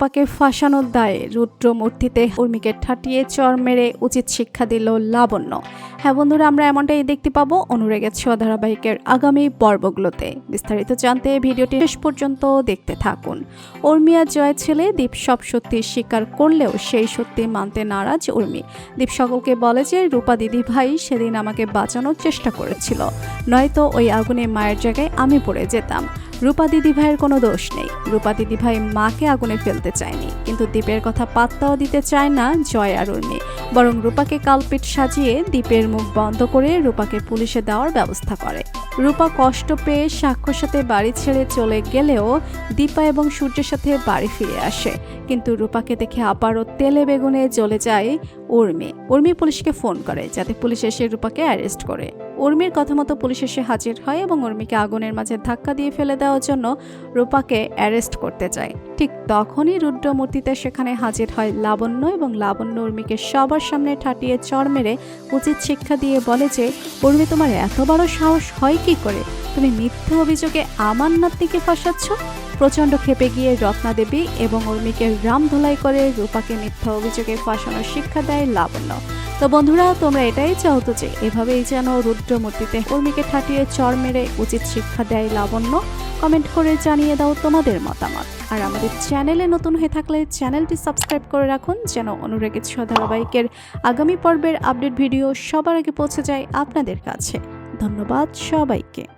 পাকে ফাঁসানোর দায়ে রুদ্র মূর্তিতে উর্মিকে ঠাটিয়ে চর মেরে উচিত শিক্ষা দিল লাবণ্য। হ্যাঁ বন্ধুরা, আমরা এমনটাই দেখতে পাবো অনুরাগের ছোঁয়া ধারাবাহিকের আগামী পর্বগুলোতে। বিস্তারিত জানতে ভিডিওটি শেষ পর্যন্ত দেখতে থাকুন। উর্মিয়া জয় ছেলে দীপ সব সত্যি স্বীকার করলেও সেই সত্যি মানতে নারাজ উর্মি। দীপ সকলকে বলে যে, রূপা দিদি ভাই সেদিন আমাকে বাঁচানোর চেষ্টা করেছিল। নয়তো ওই আগুনে মায়ের জায়গায় আমি পড়ে যেতাম। রূপা দিদি ভাইয়ের কোনো দোষ নেই। রূপা দিদি ভাই মাকে আগুনে ফেলতে চায়নি। কিন্তু দীপের কথা পাত্তাও দিতে চায় না জয় আর উর্মি। বরং রূপাকে কালপিট সাজিয়ে দীপের মুখ বন্ধ করে রূপাকে পুলিশে দেওয়ার ব্যবস্থা করে। রূপা কষ্ট পেয়ে সাক্ষ্যর সাথে বাড়ি ছেড়ে চলে গেলেও দীপা এবং সূর্যের সাথে বাড়ি ফিরে আসে। কিন্তু রূপাকে দেখে আবারও তেলে বেগুনে জ্বলে যায় উর্মি। উর্মি পুলিশকে ফোন করে, যাতে পুলিশ এসে রূপাকে অ্যারেস্ট করে। উর্মির কথা মতো পুলিশ এসে হাজির হয় এবং উর্মিকে আগুনের মাঝে ধাক্কা দিয়ে ফেলে দেওয়ার জন্য রূপাকে অ্যারেস্ট করতে যায় ঠিক তখনই রুদ্রমূর্তিতে সেখানে হাজির হয় লাবণ্য এবং লাবণ্য উর্মিকে সবার সামনে ঠাটিয়ে চড় মেরে উচিত শিক্ষা দিয়ে বলে যে, উর্মি, তোমার এত বড় সাহস হয় কি করে? তুমি মিথ্যা অভিযোগে আমার নাতনিকে ফাঁসাচ্ছ? প্রচণ্ড ক্ষেপে গিয়ে রত্না দেবী এবং উর্মিকে রাম ধোলাই করে রূপাকে মিথ্যা অভিযোগে ফাঁসানোর শিক্ষা দেয় লাবণ্য। তো বন্ধুরা, তোমরা এটাই চাও তো যে এভাবেই যেন রুদ্রমূর্তিতে উর্মিকে ঠাটিয়ে চর মেরে উচিত শিক্ষা দেয় লাবণ্য। কমেন্ট করে জানিয়ে দাও তোমাদের মতামত। আর আমাদের চ্যানেলে নতুন হয়ে থাকলে চ্যানেলটি সাবস্ক্রাইব করে রাখুন, যেন অনুরাগের ধারাবাহিকের আগামী পর্বের আপডেট ভিডিও সবার আগে পৌঁছে যায় আপনাদের কাছে। ধন্যবাদ সবাইকে।